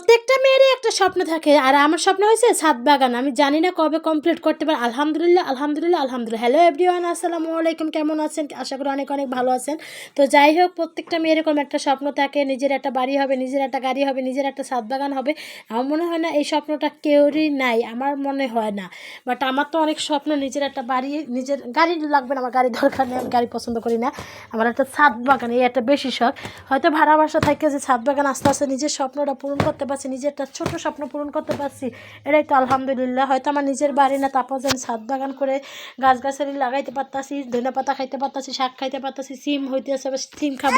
প্রত্যেকটা মেয়েরই একটা স্বপ্ন থাকে। আর আমার স্বপ্ন হয়েছে ছাদ বাগান। আমি জানি না কবে কমপ্লিট করতে পারি। আলহামদুলিল্লাহ আলহামদুলিল্লাহ আলহামদুলিল্লাহ। হ্যালো এভরিওয়ান আসসালামু আলাইকুম। কেমন আছেন? আশা করি অনেক অনেক ভালো আছেন। তো যাই হোক, প্রত্যেকটা মেয়ের এরকম একটা স্বপ্ন থাকে। নিজের একটা বাড়ি হবে, নিজের একটা গাড়ি হবে, নিজের একটা ছাদ বাগান হবে। আমার মনে হয় না এই স্বপ্নটা কেউরই নাই। আমার মনে হয় না। বাট আমার তো অনেক স্বপ্ন, নিজের একটা বাড়ি, নিজের গাড়ি লাগবে না। আমার গাড়ি দরকার নেই। আমি গাড়ি পছন্দ করি না। আমার একটা ছাদ বাগান, এই একটা বেশি শখ। হয়তো ভাড়া বাসা থাকে যে ছাদ বাগান আস্তে আস্তে নিজের স্বপ্নটা পূরণ করতে পারছি নিজের একটা ছোটো স্বপ্ন পূরণ করতে পারছি। এটাই তো আলহামদুলিল্লাহ। হয়তো আমার নিজের বাড়ি না, তারপর যেন ছাদ বাগান করে গাছ গাছালি লাগাইতে পারতাছি, ধনে পাতা খাইতে পারতাছি, শাক খাইতে পারতাছি, সিম হইতে হইতেছে সিম খাব।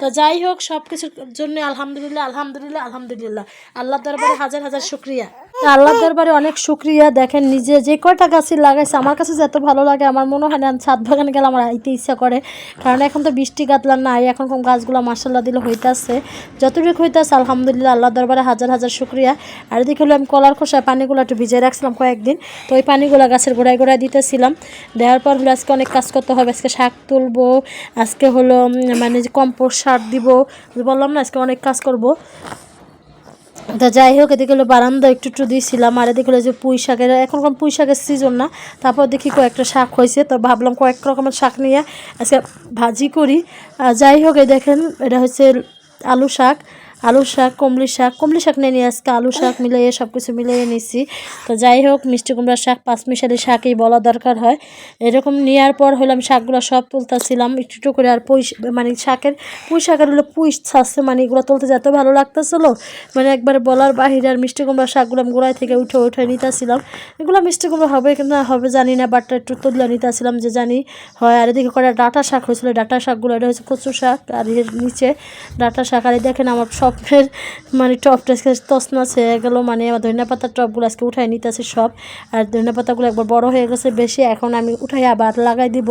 তো যাই হোক সব কিছুর জন্য আলহামদুলিল্লাহ আলহামদুলিল্লাহ আলহামদুলিল্লাহ। আল্লাহ দরবারে হাজার হাজার শুক্রিয়া। আল্লাহ দরবারে অনেক শুক্রিয়া। দেখেন নিজে যে কয়টা গাছই লাগাইছে, আমার কাছে যত ভালো লাগে, আমার মনে হয় না ছাদ বাগানে গেলে আমার আইতে ইচ্ছা করে। কারণ এখন তো বৃষ্টি গাতলার নাই, এখন গাছগুলো মার্শাল্লাহ দিলে হইতাছে। যতটুকু হইতাছে, আলহামদুলিল্লাহ আল্লাহ দরবারে হাজার হাজার শুক্রিয়া। আর এদিকে হলো আমি কলার খোসায় পানিগুলো একটু ভিজিয়ে রাখছিলাম কয়েকদিন, তো ওই পানিগুলো গাছের গোড়ায় গোড়ায় দিতেছিলাম। দেওয়ার পর হলো আজকে অনেক কাজ করতে হবে, আজকে শাক তুলবো, আজকে হলো মানে কম্পোস্ট সার দিব, বললাম না আজকে অনেক কাজ করব। তা যাই হোক এদিকে হলো বারান্দা একটু একটু দিয়েছিলাম আর এদিকে হলো যে পুঁই শাকের এখন কোন পুঁই শাকের সিজন না। তারপর দেখি কয়েকটা শাক হয়েছে, তো ভাবলাম কয়েক রকমের শাক নিয়ে আজকে ভাজি করি। যাই হোক এই দেখেন, এটা হচ্ছে আলু শাক। আলু শাক, কমলি শাক কমলি শাক নিয়ে নিয়ে আজকে আলু শাক মিলিয়ে সব কিছু মিলিয়ে নিছি। তো যাই হোক, মিষ্টি কুমড়ার শাক, পাঁচমিশালি শাকই বলা দরকার হয়। এরকম নেওয়ার পর হলাম শাকগুলো সব তুলতেছিলাম। একটু একটু করে আর পুঁই মানে শাকের পুঁই শাকের হলো পুঁই ছাড়ছে মানে এগুলো তুলতে যেত ভালো লাগতেছিলো। মানে একবার বলার বাহিরে আর মিষ্টি কুমড়ার শাকগুলো আমি গোড়ায় থেকে উঠে উঠে নিতেছিলাম। এগুলো মিষ্টি কুমড়া হবে কিনা হবে জানি না বাট একটু তুলে নিতেছিলাম যে জানি হয়। আর এদিকে করে ডাটা শাক হয়েছিল, ডাটা শাকগুলো এটা হচ্ছে কচু শাক, আর এর নিচে ডাটা শাক। আর দেখেন আমার স্বপ্নের মানে টপটা আজকে তসনাস হয়ে গেলো মানে আমার ধনিয়া পাতার টপগুলো আজকে উঠাই নিতেছে সব। আর ধনিয়া পাতাগুলো একবার বড় হয়ে গেছে বেশি, এখন আমি উঠাই আবার লাগাই দিব।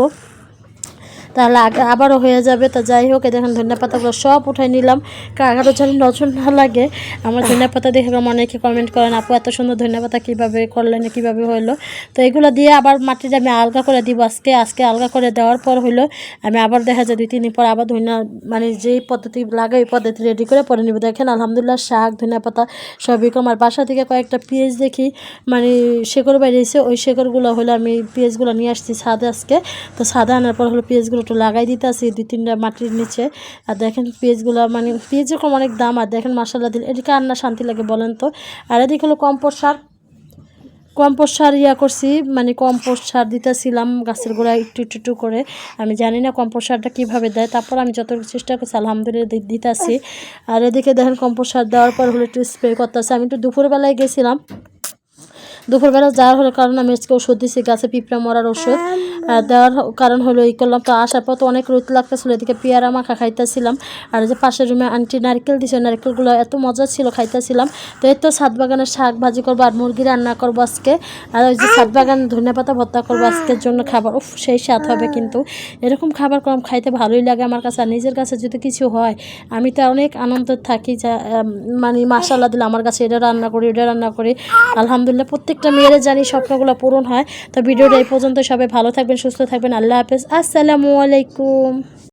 তাহলে আবারও হয়ে যাবে। তা যাই হোক দেখেন ধনিয়া পাতাগুলো সব উঠাই নিলাম। কাগারও যেন নজর না লাগে, আমার ধনিয়া পাতা দেখে আমার অনেকে কমেন্ট করেন, আপু, এত সুন্দর ধনিয়া পাতা কীভাবে করলেন কীভাবে হলো তো এগুলো দিয়ে আবার মাটিটা আমি আলগা করে দিব আজকে। আজকে আলগা করে দেওয়ার পর হলো আমি আবার দেখা যায় দুই, তিন পর আবার ধনিয়া মানে যেই পদ্ধতি লাগে ওই পদ্ধতি রেডি করে পরে নিব। দেখেন আলহামদুলিল্লাহ শাক, ধনিয়া পাতা সবই কম। আর বাসা থেকে কয়েকটা পেঁয়াজ দেখি মানে শেকড় বেরিয়েছে, ওই শেকড়গুলো হলো আমি পেঁয়াজগুলো নিয়ে আসছি ছাদে আজকে। তো ছাদে আনার পর হলো পেঁয়াজগুলো একটু লাগাই দিতে আসি দুই তিনটা মাটির নিচে। আর দেখেন পেঁয়াজগুলো মানে পেঁয়াজের কম অনেক দাম, আর দেখেন মশলা দিলে, এদিকে আর না শান্তি লাগে বলেন তো। আর এদিকে হলো কম্পোস্ট সার। কম্পোস্ট সার ইয়া করছি মানে কম্পোস্ট সার দিতেছিলাম গাছের গোড়ায় একটু একটু একটু করে। আমি জানি না কম্পোস্ট সারটা কীভাবে দেয়, তারপর আমি যতটুকু চেষ্টা করছি, আলহামদুলিল্লাহ দিতেছি। আর এদিকে দেখেন কম্পোস্ট সার দেওয়ার পর হলো একটু স্প্রে করতেছে। আমি একটু দুপুরবেলায় গেছিলাম। দুপুরবেলা যাওয়ার হলো কারণ আমি আজকে ওষুধ দিছি, গাছে পিঁপড়া মরার ওষুধ। দেওয়ার কারণ হলো এই করলাম তো, আসার পর তো অনেক রোদ লাগতেছিল, এদিকে পেয়ারা মাখা খাইতেছিলাম। আর যে পাশের রুমে আন্টি নারকেল দিছে, নারকেলগুলো এত মজা ছিল, খাইতেছিলাম। তো এই তো ছাদ বাগানের শাক ভাজি করব আর মুরগি রান্না করব আজকে। আর ওই যে ছাদ বাগান ধনে পাতা ভর্তা করব আজকের জন্য খাবার, উফ, সেই স্বাদ হবে কিন্তু। এরকম খাবার কম খাইতে ভালোই লাগে আমার কাছে। আর নিজের কাছে যদি কিছু হয়, আমি তো অনেক আনন্দ থাকি যা মানে মাসাল্লাহ দিলে আমার কাছে এটা রান্না করি এটা রান্না করি। আলহামদুলিল্লাহ প্রত্যেকটা মেয়েরা জানি স্বপ্নগুলো পূরণ হয়। তো ভিডিওটা এই পর্যন্ত, সবাই ভালো থাকবেন, সুস্থ থাকবেন। আল্লাহ হাফেজ। আসসালামু আলাইকুম।